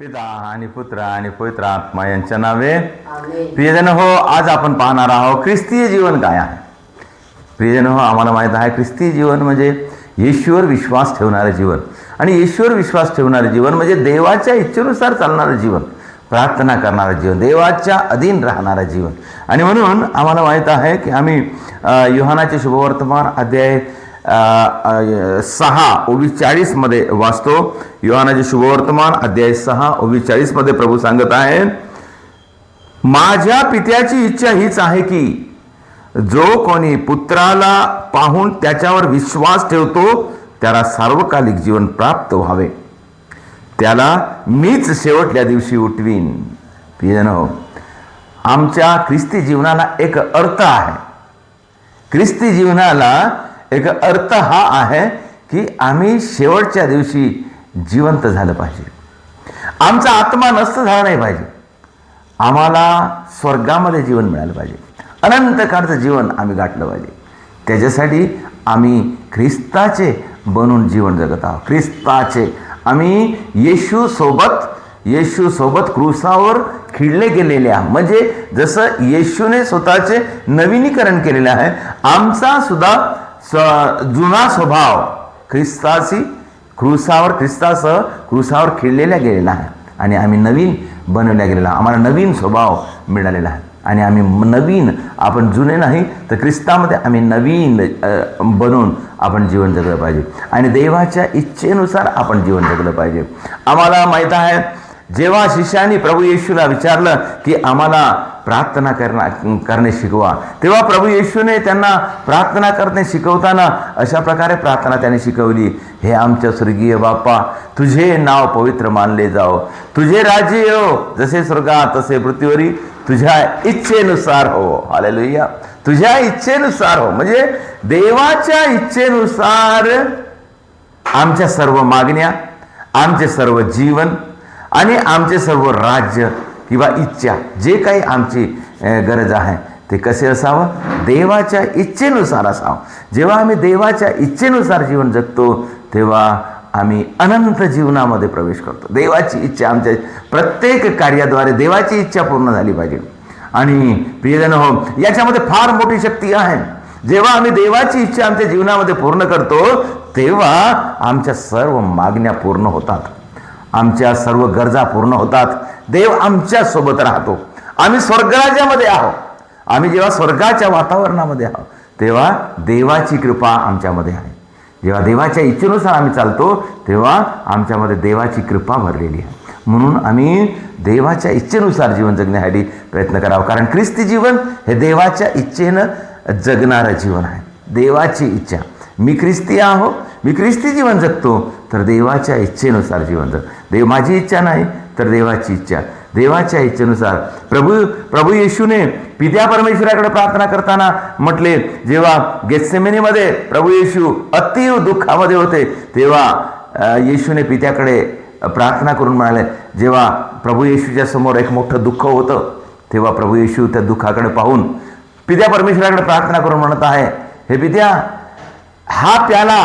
पिता आणि पुत्र आणि पवित्र आत्मा यांच्या नावे. प्रियजन हो आज आपण पाहणार आहोत ख्रिस्तीय जीवन काय आहे? प्रियजन हो आम्हाला माहीत आहे ख्रिस्तीय जीवन म्हणजे येशूवर विश्वास ठेवणारं जीवन. आणि येशूवर विश्वास ठेवणारं जीवन म्हणजे देवाच्या इच्छेनुसार चालणारं जीवन. प्रार्थना करणारं जीवन देवाच्या अधीन राहणारं जीवन. आणि म्हणून आम्हाला माहीत आहे की आम्ही युहानाचे शुभवर्तमान अध्याय सहा ओवीस चाळीसमध्ये वाचतो. योहानाचे शुभवर्तमान अध्याय सहा ओवीस चाळीसमध्ये प्रभू सांगत आहे माझ्या पित्याची इच्छा हीच आहे की जो कोणी पुत्राला पाहून त्याच्यावर विश्वास ठेवतो त्याला सार्वकालिक जीवन प्राप्त व्हावे. त्याला मीच शेवटल्या दिवशी उठवीन. प्रियजन हो आमच्या ख्रिस्ती जीवनाला एक अर्थ आहे. ख्रिस्ती जीवनाला एक अर्थ हा आहे की आम्ही शेवटच्या दिवशी जिवंत झालं पाहिजे. आमचा आत्मा नष्ट झाला नाही पाहिजे. आम्हाला स्वर्गामध्ये जीवन मिळालं पाहिजे. अनंत काळचं जीवन आम्ही गाठलं पाहिजे. त्याच्यासाठी आम्ही ख्रिस्ताचे बनून जीवन जगत आहोत. ख्रिस्ताचे. आम्ही येशूसोबत येशूसोबत क्रुसावर खिळले गेलेले आहे म्हणजे जसं येशूने स्वतःचे नवीनीकरण केलेले आहे आमचा सुद्धा स जुना स्वभाव. ख्रिस्ताशी क्रुसावर ख्रिस्तासह क्रुसावर खेळलेला गेलेला आहे आणि आम्ही नवीन बनवल्या गेलेला आहे. आम्हाला नवीन स्वभाव मिळालेला आहे. आणि आम्ही नवीन आपण जुने नाही तर ख्रिस्तामध्ये आम्ही नवीन बनवून बनून आपण जीवन जगलं पाहिजे. आणि देवाच्या इच्छेनुसार आपण जीवन जगलं पाहिजे. आम्हाला माहीत आहे जेव्हा शिष्याने प्रभू येशूला विचारलं की आम्हाला प्रार्थना करणा करणे शिकवा तेव्हा प्रभू येशूने त्यांना प्रार्थना करणे शिकवताना अशा प्रकारे प्रार्थना त्याने शिकवली हे आमच्या स्वर्गीय बाप्पा तुझे नाव पवित्र मानले जाओ. तुझे राज्य येओ जसे स्वर्गात तसे पृथ्वीवरी. तुझ्या इच्छेनुसार हो. हालेलुया तुझ्या इच्छेनुसार हो. म्हणजे देवाच्या इच्छेनुसार आमच्या सर्व मागण्या आमचे सर्व जीवन आणि आमचे सर्व राज्य किंवा इच्छा जे काही आमची गरज आहे ते कसे असावं? देवाच्या इच्छेनुसार असावं. जेव्हा आम्ही देवाच्या इच्छेनुसार जीवन जगतो तेव्हा आम्ही अनंत जीवनामध्ये प्रवेश करतो. देवाची इच्छा आमच्या प्रत्येक कार्याद्वारे देवाची इच्छा पूर्ण झाली पाहिजे. आणि प्रियजन हो याच्यामध्ये फार मोठी शक्ती आहे. जेव्हा आम्ही देवाची इच्छा आमच्या जीवनामध्ये पूर्ण करतो तेव्हा आमच्या सर्व मागण्या पूर्ण होतात. आमच्या सर्व गरजा पूर्ण होतात. देव आमच्यासोबत राहतो. आम्ही स्वर्गराज्यामध्ये आहोत. आम्ही जेव्हा स्वर्गाच्या वातावरणामध्ये आहोत तेव्हा देवाची कृपा आमच्यामध्ये आहे. जेव्हा देवाच्या इच्छेनुसार आम्ही चालतो तेव्हा आमच्यामध्ये देवाची कृपा भरलेली आहे. म्हणून आम्ही देवाच्या इच्छेनुसार जीवन जगण्यासाठी प्रयत्न करावा. कारण ख्रिस्ती जीवन हे देवाच्या इच्छेनं जगणारं जीवन आहे. देवाची इच्छा. मी ख्रिस्ती आहो मी ख्रिस्ती जीवन जगतो. तर देवाच्या इच्छेनुसार जीवन जग देव माझी इच्छा नाही तर देवाची इच्छा. देवाच्या इच्छेनुसार प्रभू प्रभू येशूने पित्या परमेश्वराकडे प्रार्थना करताना म्हटले जेव्हा गेसेमिनीमध्ये प्रभू येशू अतीव दुःखामध्ये होते तेव्हा येशूने पित्याकडे प्रार्थना करून म्हणाले जेव्हा प्रभू येशूच्या समोर एक मोठं दुःख होतं तेव्हा प्रभू येशू त्या दुःखाकडे पाहून पित्या परमेश्वराकडे प्रार्थना करून म्हणत आहे हे पित्या हा प्याला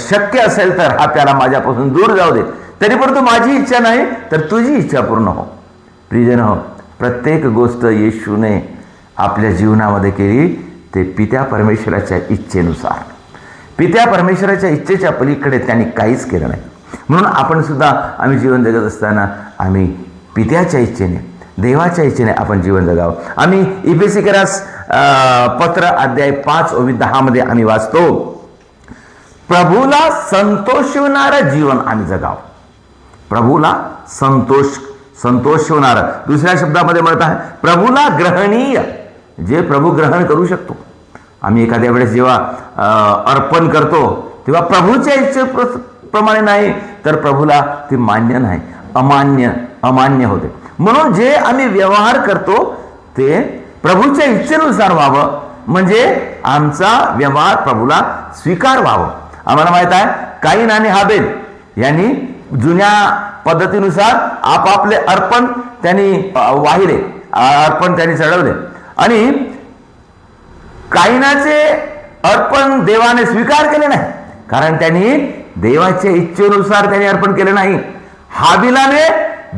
शक्य असेल तर हा प्याला माझ्यापासून दूर जाऊ दे. तरी परंतु माझी इच्छा नाही तर तुझी इच्छा पूर्ण हो. प्रियजन हो प्रत्येक गोष्ट येशूने आपल्या जीवनामध्ये केली ते पित्या परमेश्वराच्या इच्छेनुसार. पित्या परमेश्वराच्या इच्छेच्या पलीकडे त्यांनी काहीच केलं नाही. म्हणून आपण सुद्धा आम्ही जीवन जगत असताना आम्ही पित्याच्या इच्छेने देवाच्या इच्छेने आपण जीवन जगावं. आम्ही इपेसिकरास पत्र अध्याय पाच ओवी दहामध्ये आम्ही वाचतो प्रभूला संतोषवणारं जीवन आम्ही जगावं. प्रभूला संतोष संतोषवणारं. दुसऱ्या शब्दामध्ये म्हणत आहे प्रभूला ग्रहणीय. जे प्रभू ग्रहण करू शकतो. आम्ही एखाद्या वेळेस जेव्हा अर्पण करतो तेव्हा प्रभूच्या इच्छे प्र- प्रमाणे नाही तर प्रभूला ते मान्य नाही. अमान्य अमान्य होते. म्हणून जे आम्ही व्यवहार करतो ते प्रभूच्या इच्छेनुसार व्हावं. म्हणजे आमचा व्यवहार प्रभूला स्वीकार व्हावं आम्हाला माहीत आहे काईन आणि हाबेल यांनी जुन्या पद्धतीनुसार आपापले अर्पण त्यांनी वाहिले. अर्पण त्यांनी चढवले. आणि काईनाचे अर्पण देवाने स्वीकार केले नाही कारण त्यांनी देवाच्या इच्छेनुसार त्यांनी अर्पण केले नाही. हाबिलाने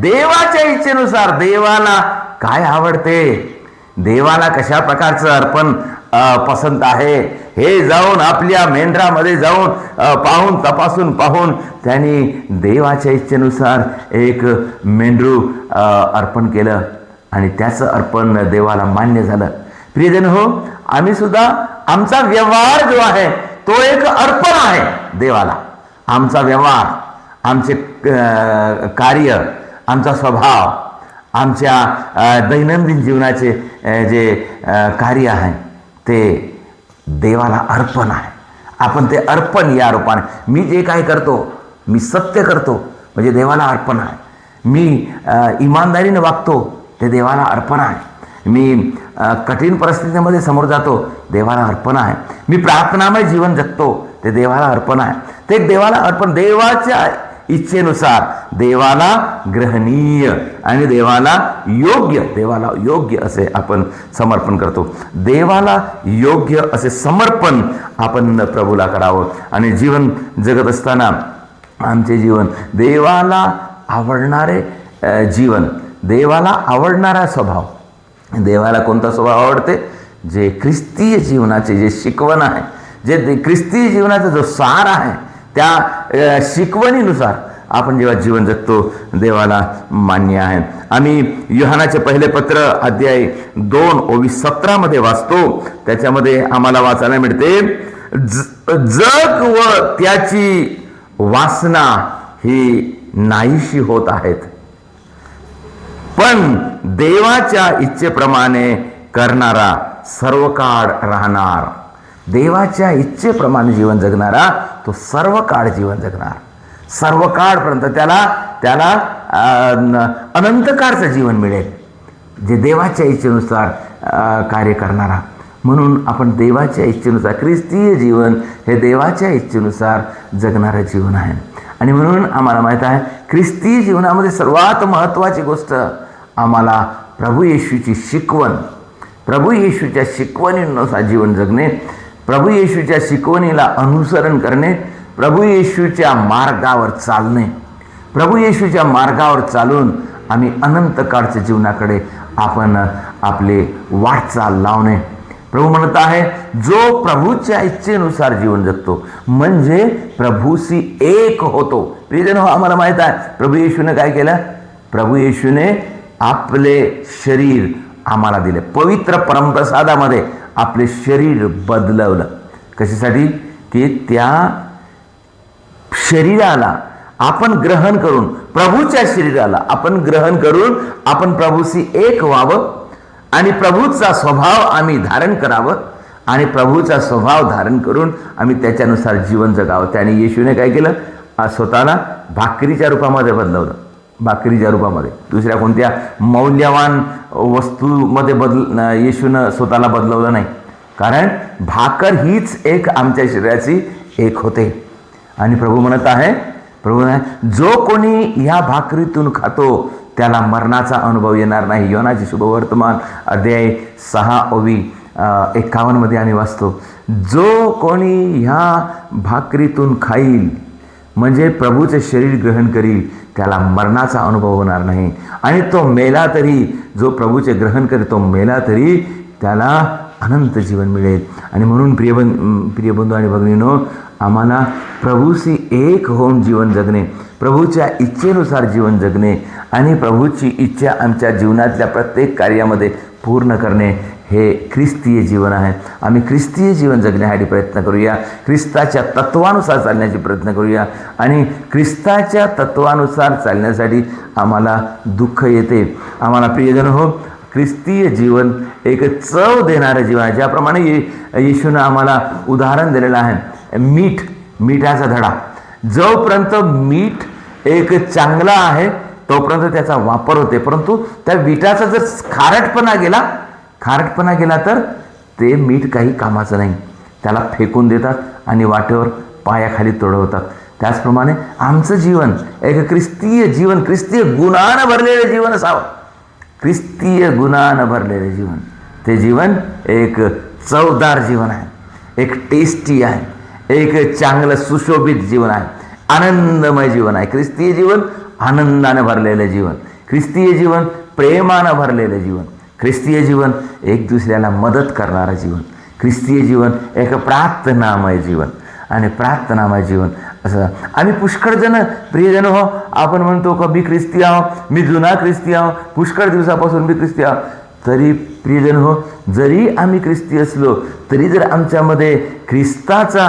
देवाच्या इच्छेनुसार देवाला काय आवडते? देवाला कशा प्रकारचं अर्पण पसंत आहे? हे जाऊन आपल्या मेंद्रामध्ये जाऊन पाहून तपासून पाहून त्यांनी देवाच्या इच्छेनुसार एक मेंढरू अर्पण केलं आणि त्याचं अर्पण देवाला मान्य झालं. प्रियजन हो आम्ही सुद्धा आमचा व्यवहार जो आहे तो एक अर्पण आहे देवाला. आमचा व्यवहार आमचे कार्य आमचा स्वभाव आमच्या दैनंदिन जीवनाचे जे कार्य आहे ते देवाला अर्पण आहे. आपण ते अर्पण या रूपाने. मी जे काय करतो मी सत्य करतो म्हणजे देवाला अर्पण आहे. मी इमानदारीने वागतो ते देवाला अर्पण आहे. मी कठीण परिस्थितीमध्ये समोर जातो देवाला अर्पण आहे. मी प्रार्थनामय जीवन जगतो ते देवाला अर्पण आहे. ते देवाला अर्पण देवाच्या इच्छेनुसार. देवाला ग्रहणीय आणि देवाला योग्य देवाला योग्य असे आपण समर्पण करतो. देवाला योग्य असे समर्पण आपण प्रभूला करावं. आणि जीवन जगत असताना आमचे जीवन देवाला आवडणारे जीवन देवाला आवडणारा स्वभाव. देवाला कोणता स्वभाव आवडते? जे ख्रिस्तीय जीवनाचे जे शिकवण आहे जे ख्रिस्तीय जीवनाचा जो सार आहे त्या शिकवणीनुसार आपण जेव्हा जीवन जगतो देवाला मान्य आहे. आम्ही युहानाचे पहिले पत्र अध्याय दोन ओवीस सतरामध्ये वाचतो. त्याच्यामध्ये आम्हाला वाचायला मिळते ज- जग व त्याची वासना ही नाहीशी होत आहेत. पण देवाच्या इच्छेप्रमाणे करणारा सर्व काळ राहणार. देवाच्या इच्छेप्रमाणे जीवन जगणारा तो सर्व काळ जीवन जगणार. सर्व काळपर्यंत त्याला त्याला अनंतकाळचं जीवन मिळेल. जे देवाच्या इच्छेनुसार कार्य करणारा. म्हणून आपण देवाच्या इच्छेनुसार ख्रिस्तीय जीवन हे देवाच्या इच्छेनुसार जगणारं जीवन आहे. आणि म्हणून आम्हाला माहीत आहे ख्रिस्तीय जीवनामध्ये सर्वात महत्त्वाची गोष्ट आम्हाला प्रभू येशूची शिकवण प्रभू येशूच्या शिकवणीनुसार जीवन जगणे प्रभू येशूच्या शिकवणीला अनुसरण करणे प्रभू येशूच्या मार्गावर चालणे. प्रभू येशूच्या मार्गावर चालून आम्ही अनंत काळच्या जीवनाकडे आपण आपले वाटचाल लावणे. प्रभू म्हणत आहे जो प्रभूच्या इच्छेनुसार जीवन जगतो म्हणजे प्रभूशी एक होतो. प्रियजन हो आम्हाला माहीत आहे प्रभू येशूने काय केलं? प्रभू येशूने आपले शरीर आम्हाला दिले. पवित्र परमप्रसादामध्ये आपले शरीर बदलवलं. कशासाठी? की त्या शरीराला आपण ग्रहण करून प्रभूच्या शरीराला आपण ग्रहण करून आपण प्रभूशी एक व्हावं आणि प्रभूचा स्वभाव आम्ही धारण करावं आणि प्रभूचा स्वभाव धारण करून आम्ही त्याच्यानुसार जीवन जगावं. त्याने येशूने काय केलं? स्वतःला भाकरीच्या रूपामध्ये बदलवलं. भाकरीच्या रूपामध्ये. दुसऱ्या कोणत्या? मौल्यवान वस्तूमध्ये बदल येशून येशूनं स्वतःला बदलवलं नाही. कारण भाकर हीच एक आमच्या शरीराची एक होते. आणि प्रभू म्हणत आहे प्रभू म्हणत जो कोणी ह्या भाकरीतून खातो त्याला मरणाचा अनुभव येणार नाही. योनाची शुभवर्तमान अध्याय सहा ओवी एकावन्नमध्ये आम्ही वाचतो जो कोणी ह्या भाकरीतून खाईल म्हणजे प्रभूचे शरीर ग्रहण करील त्याला मरणाचा अनुभव होणार नाही. आणि तो मेला तरी जो प्रभूचे ग्रहण करेल तो मेला तरी त्याला अनंत जीवन मिळेल. आणि म्हणून प्रियबं प्रियबंधू आणि भगिनीनो आम्हाला प्रभूशी एक होऊन जीवन जगणे प्रभूच्या इच्छेनुसार जीवन जगणे आणि प्रभूची इच्छा आमच्या जीवनातल्या प्रत्येक कार्यामध्ये पूर्ण करणे हे ख्रिस्तीय जीवन आहे. आम्ही ख्रिस्तीय जीवन जगण्यासाठी प्रयत्न करूया. ख्रिस्ताच्या तत्वानुसार चालण्याचे प्रयत्न करूया. आणि ख्रिस्ताच्या तत्वानुसार चालण्यासाठी आम्हाला दुःख येते. आम्हाला प्रियजन हो ख्रिस्तीय जीवन एक चव देणारं जीवन आहे. ज्याप्रमाणे ये येशूनं आम्हाला उदाहरण दिलेलं आहे. मीठ मिठाचा धडा. जोपर्यंत मीठ एक चांगला आहे तोपर्यंत त्याचा वापर होते. परंतु त्या विटाचा जर खारटपणा गेला खारटपणा गेला तर ते मीठ काही कामाचं नाही. त्याला फेकून देतात आणि वाटेवर पायाखाली तोडवतात. त्याचप्रमाणे आमचं जीवन एक ख्रिस्तीय जीवन ख्रिस्तीय गुणानं भरलेलं जीवन असावं. ख्रिस्तीय गुणानं भरलेलं जीवन. ते जीवन एक चवदार जीवन आहे. एक टेस्टी आहे. एक चांगलं सुशोभित जीवन आहे. आनंदमय जीवन आहे. ख्रिस्तीय जीवन आनंदानं भरलेलं जीवन. ख्रिस्तीय जीवन प्रेमानं भरलेलं जीवन. ख्रिस्तीय जीवन एक दुसऱ्याला मदत करणारं जीवन. ख्रिस्तीय जीवन एक प्रार्थनामय जीवन. आणि प्रार्थनामय जीवन असं. आम्ही पुष्कळजण प्रियजन हो आपण म्हणतो का मी ख्रिस्ती आहो मी जुना ख्रिस्ती आहो पुष्कळ दिवसापासून मी ख्रिस्ती आहो. तरी प्रियजन हो जरी आम्ही ख्रिस्ती असलो तरी जर आमच्यामध्ये ख्रिस्ताचा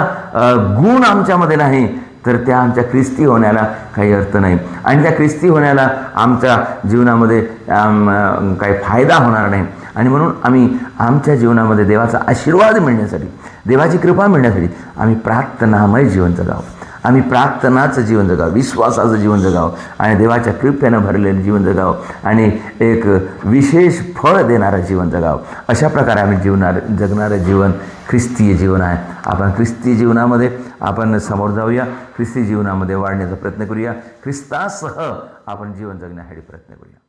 गुण आमच्यामध्ये नाही तर त्या आमच्या ख्रिस्ती होण्याला काही अर्थ नाही. आणि त्या ख्रिस्ती होण्याला आमच्या जीवनामध्ये काही फायदा होणार नाही. आणि म्हणून आम्ही आमच्या जीवनामध्ये देवाचा आशीर्वाद मिळण्यासाठी देवाची कृपा मिळण्यासाठी आम्ही प्रार्थनामय जीवन जगावं आम्ही प्रार्थनाचं जीवन जगावं विश्वासाचं जीवन जगावं आणि देवाच्या कृपेनं भरलेलं जीवन जगावं आणि एक विशेष फळ देणारं जीवन जगावं. अशा प्रकारे आम्ही जीवनार जगणारं जीवन ख्रिस्तीय जीवन आहे. आपण ख्रिस्ती जीवनामध्ये आपण समोर जाऊया. ख्रिस्ती जीवनामध्ये वाढण्याचा प्रयत्न करूया. ख्रिस्तासह आपण जीवन जगण्यासाठी प्रयत्न करूया.